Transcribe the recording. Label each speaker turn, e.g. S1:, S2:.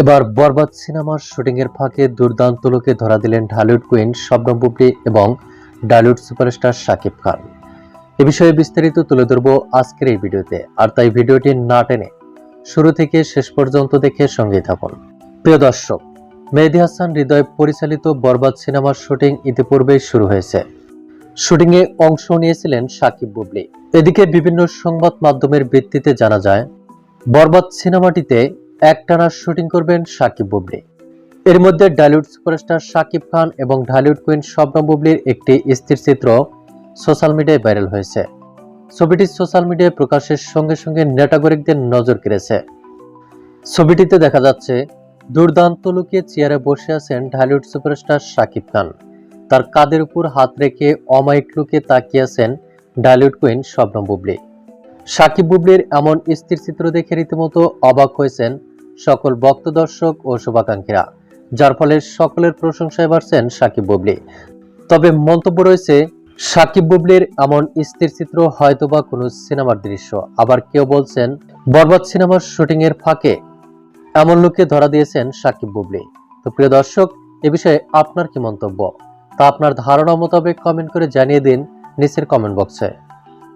S1: এবার বরবাদ সিনেমার শুটিংয়ের ফাঁকে দুর্দান্ত লোকে ধরা দিলেন ঢালিউড কুইন শবনম বুবলি এবং ঢালিউড সুপারস্টার শাকিব খান। এ বিষয়ে বিস্তারিত তুলে ধরবো আজকের এই ভিডিওতে। আর তাই ভিডিওটি না টেনে শুরু থেকে শেষ পর্যন্ত দেখে সঙ্গেই থাকুন। প্রিয় দর্শক, মেহেদি হাসান হৃদয় পরিচালিত বরবাদ সিনেমার শুটিং ইতিপূর্বেই শুরু হয়েছে। শুটিংয়ে অংশ নিয়েছিলেন সাকিব বুবলি। এদিকে বিভিন্ন সংবাদ মাধ্যমের ভিত্তিতে জানা যায়, বরবাদ সিনেমাটিতে একটানা শুটিং করবেন সাকিব বুবলি। এর মধ্যে ডালিউড সুপারস্টার সাকিব খান এবং ঢালিউড কুইন শবনম বুবলির একটি স্থির চিত্র সোশ্যাল মিডিয়ায় ভাইরাল হয়েছে। ছবিটি সোশ্যাল মিডিয়ায় প্রকাশের সঙ্গে সঙ্গে নেটাগরিকদের নজর কেড়েছে। ছবিটিতে দেখা যাচ্ছে, দুর্দান্ত লুকিয়ে চেয়ারে বসে আছেন ঢালিউড সুপারস্টার সাকিব খান। তার কাঁধের উপর হাত রেখে অমায়িক লুকে তাকিয়ে আছেন ঢালিউড কুইন শবনম বুবলি। সাকিব বুবলির এমন স্থির চিত্র দেখে রীতিমতো অবাক হয়েছেন সকল ভক্ত দর্শক ও শুভাকাঙ্ক্ষীরা, যার ফলে সকলের প্রশংসায় বাড়ছেন সাকিব বুবলি। তবে মন্তব্য রয়েছে, সাকিব বুবলির এমন স্থির চিত্র হয়তোবা কোনো সিনেমার দৃশ্য। আবার কেউ বলছেন, বরবাদ সিনেমার শুটিং এর ফাঁকে এমন লোককে ধরা দিয়েছেন সাকিব বুবলি। তো প্রিয় দর্শক, এ বিষয়ে আপনার কি মন্তব্য? তা আপনার ধারণা মোতাবেক কমেন্ট করে জানিয়ে দিন নিচের কমেন্ট বক্সে।